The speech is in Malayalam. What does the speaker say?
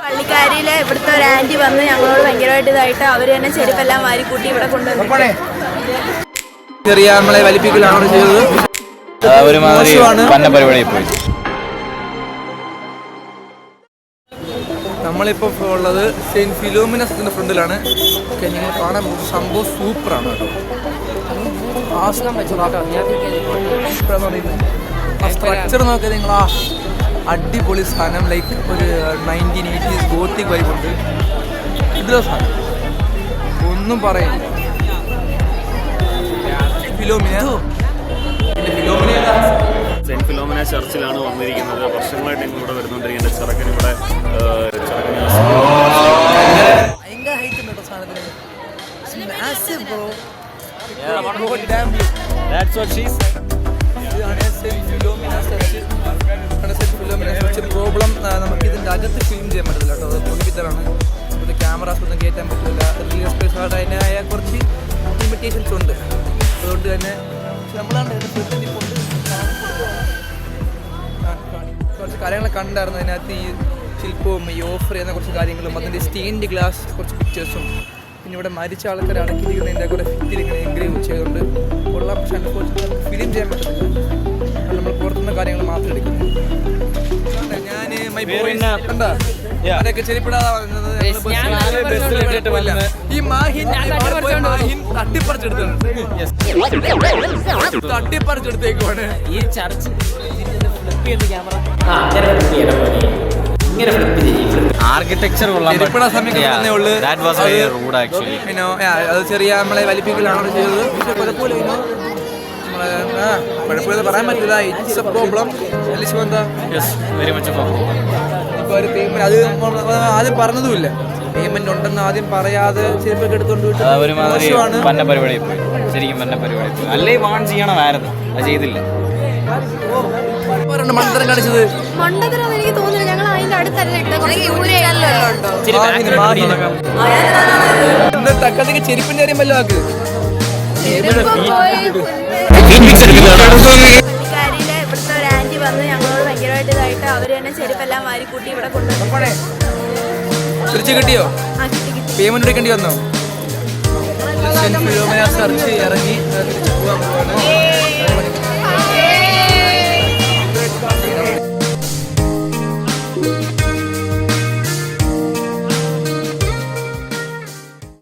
പള്ളിക്കാരിയിലെ ഇവിടുത്തെ ഒരു ആന്റി വന്ന് ഞങ്ങളോട് ഭയങ്കരമായിട്ട് ഇതായിട്ട് അവർ തന്നെ ചെരുപ്പെല്ലാം വാരിക്കൂട്ടി ഇവിടെ കൊണ്ടുവന്നു ചെറിയ നമ്മളെ വലിപ്പിക്കലാണ് ചെയ്തത്? ഒരുമാതിരി. പന്ന പരിപാടിയിൽ പോയി. നമ്മളിപ്പോൾ ഉള്ളത് സെയിന്റ് ഫിലോമിനസിന്റെ ഫ്രണ്ടിലാണ്. ഓക്കെ നിങ്ങൾ കാണാൻ സംഭവം സൂപ്പറാണ് കേട്ടോ. ആ സ്ട്രക്ചർ നോക്കിയാൽ നിങ്ങൾ ആ അടിപൊളി സാധനം ലൈക്ക് ഒരു നയന്റീൻ എയ്റ്റീസ് ഗോത്തിക് വൈബുണ്ട് ഇതിലെ സാധനം. ഒന്നും പറയില്ല. ഫിലോമിന ഫിലോമിന സെന്റ് ഫിലോമിന ചർച്ചിലാണ് വന്നിരിക്കുന്നത്. വർഷങ്ങളായിട്ട് ഇങ്ങോട്ട് ഇവിടെ വരുന്നുണ്ടിരിക്കുന്ന. ചെറുക്കൻ ഇവിടെ ഏഹ്, ചെറുക്കന് ഭയങ്കര ഹൈറ്റ് ഉണ്ട് കേട്ടോ സാധനത്തിന് Massive, bro. God damn you. അകത്ത് ഫിലിം ചെയ്യാൻ പറ്റില്ല കേട്ടോ. അത് പൊളിപ്പിത്തലാണ് അത് ക്യാമറാസ് ഒന്നും കയറ്റാൻ പറ്റില്ല. റിയൽ സ്പേസ് ആയിട്ട് അതിനായ കുറച്ച് ലിമിറ്റേഷൻസ് ഉണ്ട്. അതുകൊണ്ട് തന്നെ നമ്മളാണ് കുറച്ച് കാര്യങ്ങൾ കണ്ടായിരുന്നു. അതിനകത്ത് ഈ ശില്പവും ഈ ഓഫർ ചെയ്യുന്ന കുറച്ച് കാര്യങ്ങളും അതിന്റെ സ്റ്റീൻഡ് ഗ്ലാസ് കുറച്ച് പിക്ചേഴ്സും പിന്നെ ഇവിടെ മരിച്ച ആൾക്കാർ അടക്കിയിരിക്കുന്നതിന്റെ കൂടെ ഫിറ്റിലിങ്ങനെ എൻഗ്രേവ് ചെയ്തുകൊണ്ട് കൊള്ളാം. പക്ഷെ അനുഭവിച്ചിട്ട് ഫിലിം ചെയ്യാൻ പറ്റത്തില്ല. നമ്മൾ പുറത്തുനിന്ന് കാര്യങ്ങൾ മാത്രം എടുക്കുന്നു ചെരിപ്പിടാതെ. ഈ മാഹിൻ മാഹിൻ തട്ടിപ്പറിച്ചെടുത്തേക്കുവാണ്. ഈ ചർച്ച് ആർക്കിടെക്ചർ ചെറിയ നമ്മളെ വലിപ്പിക്കലാണ് ചെയ്തത്. പക്ഷെ കുഴപ്പമില്ല ആ പറയാൻ പറ്റില്ല. ഇറ്റ്സ് എ പ്രോബ്ലം എന്താ? യെസ് വെരി മച്ച് ഇപ്പോൾ ഒരു പേയ്മെന്റ് അത് ആദ്യം പറഞ്ഞതുമില്ല. പേയ്മെന്റ് ഉണ്ടെന്ന് ആദ്യം പറയാതെ ചെരുപ്പൊക്കെ എടുത്തോണ്ട് ഒരുമാതിരി പന്ന പോയി ശരിക്കും പന്ന പരിപാടിയിൽ പോയി അല്ലേ വാൺ ചെയ്യണമായിരുന്നു. അത് ചെയ്തില്ല. മണ്ടത്തരം കാണിച്ചത്. മണ്ടത്തരം എനിക്ക് തോന്നുന്നില്ല. ഞങ്ങൾ അതിന്റെ അടുത്തല്ല ചെരുപ്പിന്റെ കാര്യം വല്ലതാക്ക് ആക്ക്. പള്ളിക്കാരിയിലെ ഇവിടുത്തെ ഒരു ആന്റി വന്ന് ഞങ്ങളോട് ഭയങ്കരമായിട്ട് ഇതായിട്ട് അവർ തന്നെ ചെരുപ്പെല്ലാം വാരിക്കൂട്ടി ഇവിടെ കൊണ്ടുവന്നു. തിരിച്ചു കിട്ടിയോ? ആ കിട്ടി കിട്ടി. പേയ്മെന്റ് എടുക്കേണ്ടി വന്നോ? ചർച്ച് ഇറങ്ങി പോകാൻ പോവാണ്.